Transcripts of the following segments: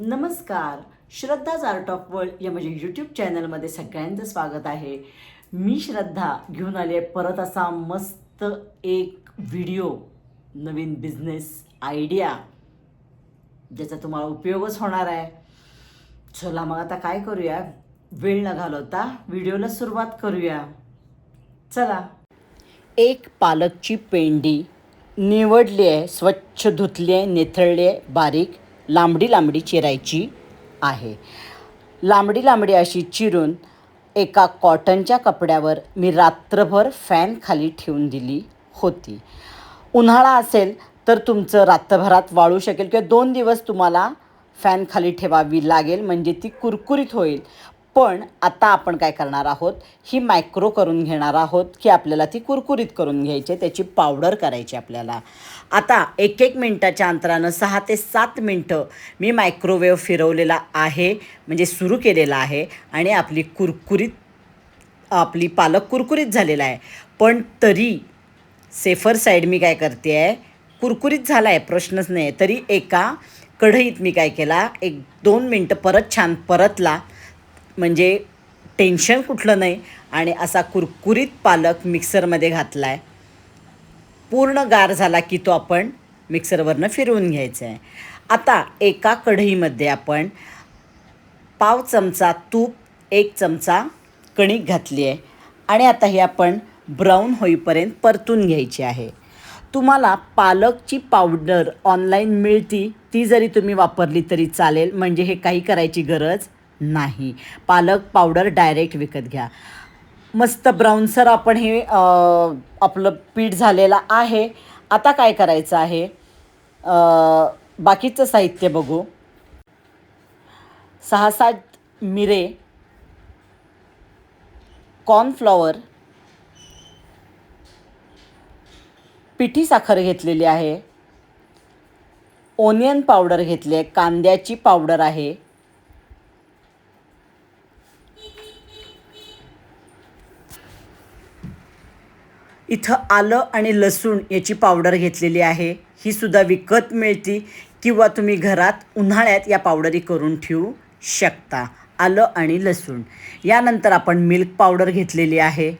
नमस्कार. श्रद्धाज art of world या माझ्या यूट्यूब चॅनलमध्ये सगळ्यांचं स्वागत आहे. मी श्रद्धा घेऊन आली आहे परत असा मस्त एक व्हिडिओ नवीन बिझनेस आयडिया ज्याचा तुम्हाला उपयोगच होणार आहे. चला मग आता काय करूया? वेळ न घालवता व्हिडिओला सुरुवात करूया. चला. एक पालकची पेंडी निवडली आहे स्वच्छ धुतली आहे नेथळली आहे बारीक. लांबडी लांबडी चिरायची आहे. लांबडी लांबडी अशी चिरून एका कॉटनच्या कपड्यावर मी रात्रभर फॅन खाली ठेवून दिली होती. उन्हाळा असेल तर तुमचं रात्रभरात वाळू शकेल किंवा दोन दिवस तुम्हाला फॅन खाली ठेवावी लागेल म्हणजे ती कुरकुरीत होईल. पण आता आपण काय करणार आहोत? ही मायक्रो करून घेणार आहोत की आपल्याला ती कुरकुरीत करून घ्यायची आहे, त्याची पावडर करायची आपल्याला. आता एक एक मिनटाच्या अंतरानं सहा ते सात मिनटं मी मायक्रोवेव्ह फिरवलेला आहे म्हणजे सुरू केलेला आहे आणि आपली कुरकुरीत आपली पालक कुरकुरीत झालेला आहे. पण तरी सेफर साईड मी काय करते आहे कुरकुरीत झाला आहे प्रश्नच नाही आहे तरी एका कढईत मी काय केला एक दोन मिनटं परत छान परतला म्हणजे टेन्शन कुठलं नाही आणि असा कुरकुरीत पालक मिक्सरमध्ये घातला आहे पूर्ण गार झाला की तो आपण मिक्सरवरनं फिरवून घ्यायचा आहे आता एका कढईमध्ये आपण पाव चमचा तूप एक चमचा कणिक घातली आहे आणि आता हे आपण ब्राऊन होईपर्यंत परतून घ्यायची आहे. तुम्हाला पालकची पावडर ऑनलाईन मिळती ती जरी तुम्ही वापरली तरी चालेल म्हणजे हे काही करायची गरज नाही. पालक पावडर डायरेक्ट विकत घ्या. मस्त ब्राऊनसर आपण हे आपलं पीठ झालेलं आहे. आता काय करायचं आहे? बाकीचं साहित्य बघू. सहा सात मिरे कॉर्नफ्लॉवर पिठी साखर घेतलेली आहे. ओनियन पावडर घेतली आहे. कांद्याची पावडर आहे. इथं आलं आणि लसूण याची पावडर घेतलेली आहे. ही सुद्धा विकत मिळती किंवा तुम्ही घरात उन्हाळ्यात या पावडरी करून ठेवू शकता. आलं आणि लसूण. यानंतर आपण मिल्क पावडर घेतलेली आहे.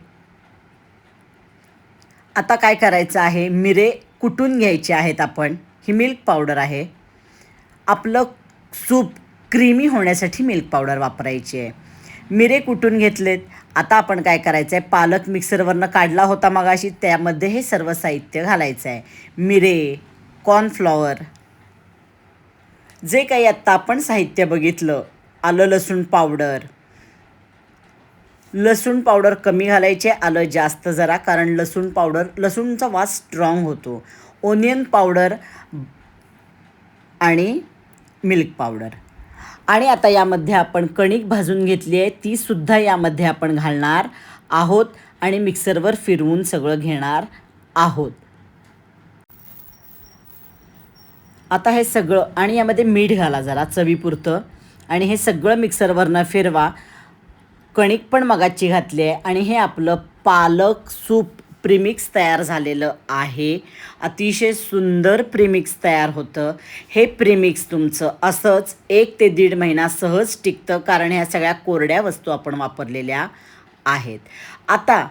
आता काय करायचं आहे? मिरे कुटून घ्यायचे आहेत आपण. ही मिल्क पावडर आहे. आपलं सूप क्रीमी होण्यासाठी मिल्क पावडर वापरायची आहे. मिरे कुटून घेतलेत. आता आपण काय करायचं आहे पालक मिक्सरवरनं काढला होता मगाशी त्यामध्ये हे सर्व साहित्य घालायचं आहे मिरे कॉर्नफ्लॉवर. जे काही आत्ता आपण साहित्य बघितलं आलं लसूण पावडर. लसूण पावडर कमी घालायचे आलं जास्त जरा कारण लसूण पावडर लसूणचा वास स्ट्रॉंग होतो. ओनियन पावडर आणि मिल्क पावडर आणि आता यामध्ये आपण कणिक भाजून घेतली आहे तीसुद्धा यामध्ये आपण घालणार आहोत आणि मिक्सरवर फिरवून सगळं घेणार आहोत. आता हे सगळं आणि यामध्ये मीठ घाला जरा चवीपुरतं. आणि हे सगळं मिक्सरवरनं फिरवा. कणिक पण मगाची घातली आहे आणि हे आपलं पालक सूप प्रिमिक्स तयार झालेलं आहे. अतिशय सुंदर प्रिमिक्स तयार होतं. हे प्रिमिक्स तुमचं असंच एक ते दीड महिना सहज टिकतं कारण ह्या सगळ्या कोरड्या वस्तू आपण वापरलेल्या आहेत. आता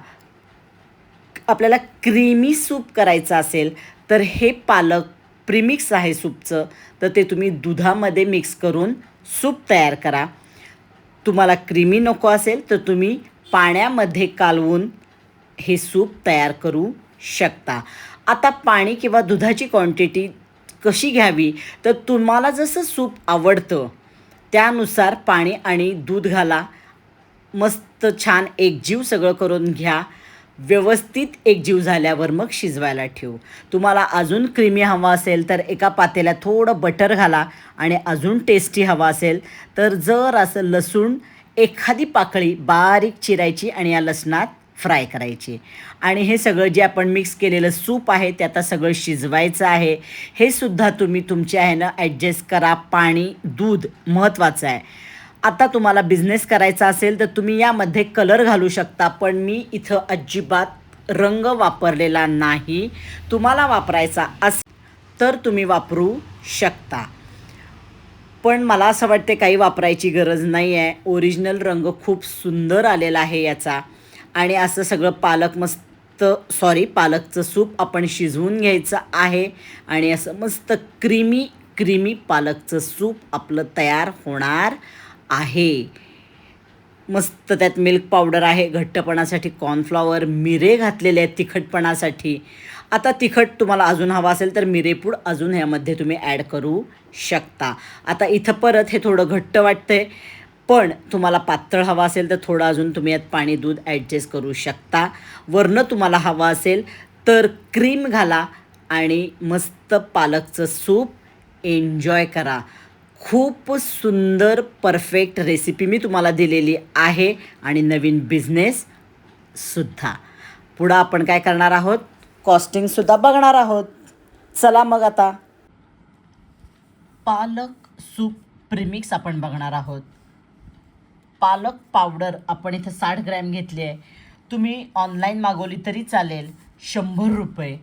आपल्याला क्रीमी सूप करायचं असेल तर हे पालक प्रिमिक्स आहे सूपचं तर ते तुम्ही दुधामध्ये मिक्स करून सूप तयार करा. तुम्हाला क्रीमी नको असेल तर तुम्ही पाण्यामध्ये कालवून हे सूप तयार करू शकता. आता पाणी किंवा दुधाची क्वांटिटी कशी घ्यावी? तर तुम्हाला जसं सूप आवडतं त्यानुसार पाणी आणि दूध घाला. मस्त छान एकजीव सगळं करून घ्या. व्यवस्थित एकजीव झाल्यावर मग शिजवायला ठेवू. तुम्हाला अजून क्रीमी हवा असेल तर एका पातेला थोडं बटर घाला आणि अजून टेस्टी हवा असेल तर जर असं लसूण एखादी पाकळी बारीक चिरायची आणि या लसणात फ्राय करायची. आणि हे सगळं जे आपण मिक्स केलेलं सूप आहे ते आता सगळं शिजवायचं आहे. हे सुद्धा तुम्ही तुमच्या ना ॲडजस्ट करा. पाणी दूध महत्त्वाचं आहे. आता तुम्हाला बिझनेस करायचा असेल तर तुम्ही यामध्ये कलर घालू शकता पण मी इथं अजिबात रंग वापरलेला नाही. तुम्हाला वापरायचा अस तर तुम्ही वापरू शकता. पण मला असं वाटते काही वापरायची गरज नाही आहे ओरिजिनल रंग खूप सुंदर आलेला आहे याचा. आणि असं सगळं पालक मस्त सॉरी पालकचं सूप आपण शिजवून घ्यायचं आहे. आणि असं मस्त क्रीमी क्रीमी पालकचं सूप आपलं तयार होणार आहे. मस्त त्यात मिल्क पावडर आहे घट्टपणासाठी कॉर्नफ्लॉवर मिरे घातलेले आहेत तिखटपणासाठी. आता तिखट तुम्हाला अजून हवा असेल तर मिरेपूड अजून ह्यामध्ये तुम्ही ॲड करू शकता. आता इथं परत हे थोडं घट्ट वाटतं आहे पण तुम्हाला पातळ हवा असेल तर थोडं अजून तुम्ही यात पाणी दूध ॲडजस्ट करू शकता. वरनं तुम्हाला हवं असेल तर क्रीम घाला आणि मस्त पालकचं सूप एन्जॉय करा. खूप सुंदर परफेक्ट रेसिपी मी तुम्हाला दिलेली आहे आणि नवीन बिझनेस सुद्धा. पुढं आपण काय करणार आहोत? कॉस्टिंगसुद्धा बघणार आहोत. चला मग आता. पालक सूप प्रिमिक्स आपण बघणार आहोत. पालक पावडर आपण इथं साठ ग्रॅम घेतली आहे. तुम्ही ऑनलाईन मागवली तरी चालेल. शंभर रुपये.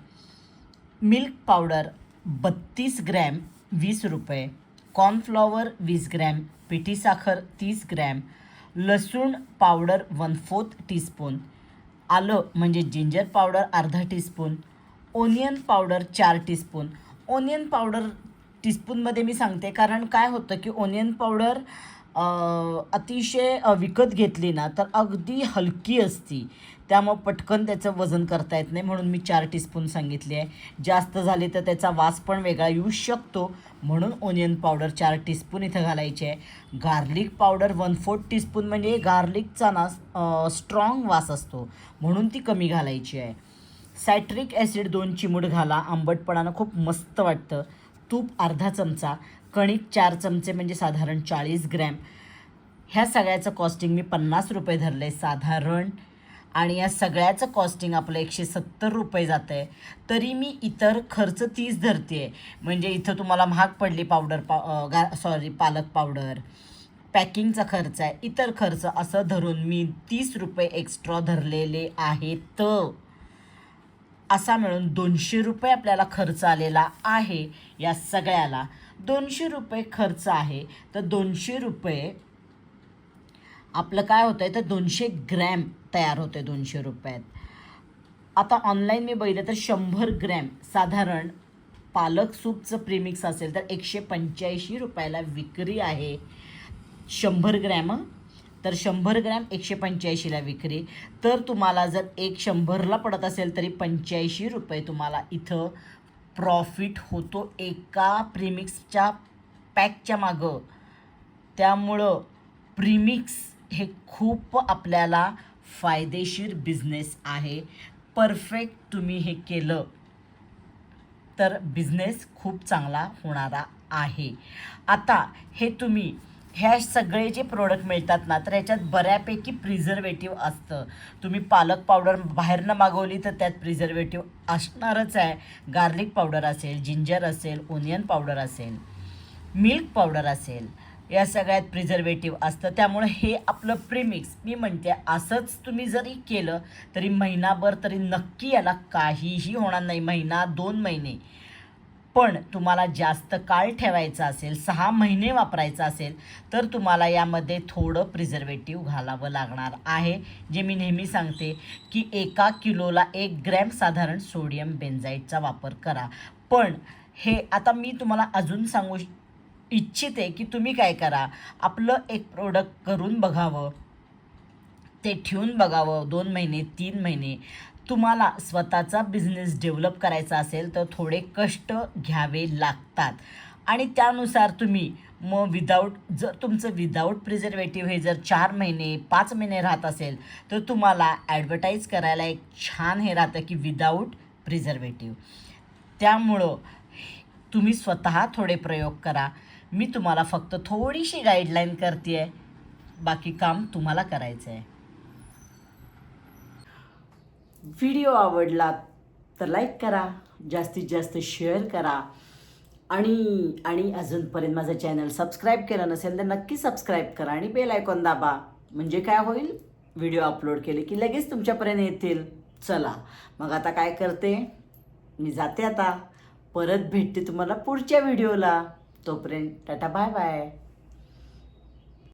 मिल्क पावडर बत्तीस ग्रॅम वीस रुपये. कॉर्नफ्लॉवर वीस ग्रॅम पिठी साखर तीस ग्रॅम. लसूण पावडर वन फोर्थ टीस्पून आलं म्हणजे जिंजर पावडर अर्धा टीस्पून ओनियन पावडर चार टीस्पून ओनियन पावडर टीस्पूनमध्ये मी सांगते कारण काय होतं की ओनियन पावडर अतिशय विकत घेतली ना तर अगदी हलकी असती. त्यामुळं पटकन त्याचं वजन करता येत नाही म्हणून मी चार टीस्पून सांगितली आहे. जास्त झाली तर त्याचा वास पण वेगळा येऊ शकतो. म्हणून ओनियन पावडर चार टीस्पून इथं घालायची आहे. Garlic powder one fourth teaspoon म्हणजे गार्लिकचा ना स्ट्रॉंग वास असतो. म्हणून ती कमी घालायची आहे. सायट्रिक ॲसिड दोन चिमूट घाला. आंबटपणानं खूप मस्त वाटतं. तूप अर्धा चमचा. कणिक चार चमचे म्हणजे साधारण चाळीस ग्रॅम. ह्या सगळ्याचं कॉस्टिंग मी पन्नास रुपये धरलं आहे साधारण. आणि या सगळ्याचं कॉस्टिंग आपलं एकशे सत्तर रुपये जातं आहे तरी मी इतर खर्च तीस धरते आहे म्हणजे इथं तुम्हाला महाग पडली पावडर पा गा सॉरी पालक पावडर पॅकिंगचा खर्च आहे. इतर खर्च असं धरून मी तीस रुपये एक्स्ट्रा धरलेले आहेत. असा मिळून दोनशे रुपये आपल्याला खर्च आलेला आहे या सगळ्याला. दोनशे रुपये खर्च आहे. तर दोनशे रुपये आपलं काय होतं आहे तर दोनशे ग्रॅम तयार होते दोनशे रुपयात. आता ऑनलाईन मी बघितलं तर शंभर ग्रॅम साधारण पालक सूपचं प्रीमिक्स असेल तर एकशे पंच्याऐंशी रुपयाला विक्री आहे. शंभर ग्रॅम हं. तर शंभर ग्रॅम एकशे पंच्याऐंशीला विक्री. तर तुम्हाला जर एक शंभरला पडत असेल तरी पंच्याऐंशी रुपये तुम्हाला इथं प्रॉफिट होतो एका प्रीमिक्सच्या पॅकच्या मागं. त्यामुळं प्रीमिक्स हे खूप आपल्याला फायदेशीर बिझनेस आहे. परफेक्ट तुम्ही हे केलं तर बिझनेस खूप चांगला होणारा आहे. आता हे तुम्ही ह्या सगळे जे प्रोडक्ट मिळतात ना तर याच्यात बऱ्यापैकी प्रिझर्वेटिव्ह असतं. तुम्ही पालक पावडर बाहेरनं मागवली तर त्यात प्रिझर्वेटिव्ह असणारच आहे. गार्लिक पावडर असेल जिंजर असेल ओनियन पावडर असेल मिल्क पावडर असेल या सगळ्यात प्रिझर्वेटिव्ह असतं. त्यामुळे हे आपलं प्रीमिक्स मी म्हणते असंच तुम्ही जरी केलं तरी महिनाभर तरी नक्की याला काहीही होणार नाही. महिना दोन महिने. पण तुम्हाला जास्त काळ ठेवायचं असेल सहा महिने वापरायचं असेल तर तुम्हाला यामध्ये थोडं प्रिझर्वेटिव्ह घालावं लागणार आहे. जे मी नेहमी सांगते की एका किलोला एक ग्रॅम साधारण सोडियम बेन्झाईटचा वापर करा. पण हे आता मी तुम्हाला अजून सांगू इच्छिते की तुम्ही काय करा आपलं एक प्रोडक्ट करून बघावं ते ठेवून बघावं दोन महिने तीन महिने. तुम्हाला स्वतःचा बिझनेस डेव्हलप करायचा असेल तर थोडे कष्ट घ्यावे लागतात. आणि त्यानुसार तुम्ही मग विदाऊट जर तुमचं विदाऊट प्रिझर्वेटिव्ह हे जर चार महिने पाच महिने राहत असेल तर तुम्हाला ॲडव्हर्टाईज करायला एक छान हे राहतं की विदाऊट प्रिझर्वेटिव्ह त्यामुळं तुम्ही स्वतः थोडे प्रयोग करा. मी तुम्हाला फक्त थोडीशी गाईडलाईन करते आहे बाकी काम तुम्हाला करायचं आहे व्हिडिओ आवडला तर लाईक करा जास्तीत जास्त शेअर करा. आणि आणि अजूनपर्यंत माझं चॅनल सबस्क्राईब केलं नसेल तर नक्की सबस्क्राईब करा आणि बेल आयकॉन दाबा. म्हणजे काय होईल? व्हिडिओ अपलोड केले की लगेच तुमच्यापर्यंत येतील. चला मग आता काय करते? मी जाते आता. परत भेटते तुम्हाला पुढच्या व्हिडिओला. तोपर्यंत टाटा बाय बाय.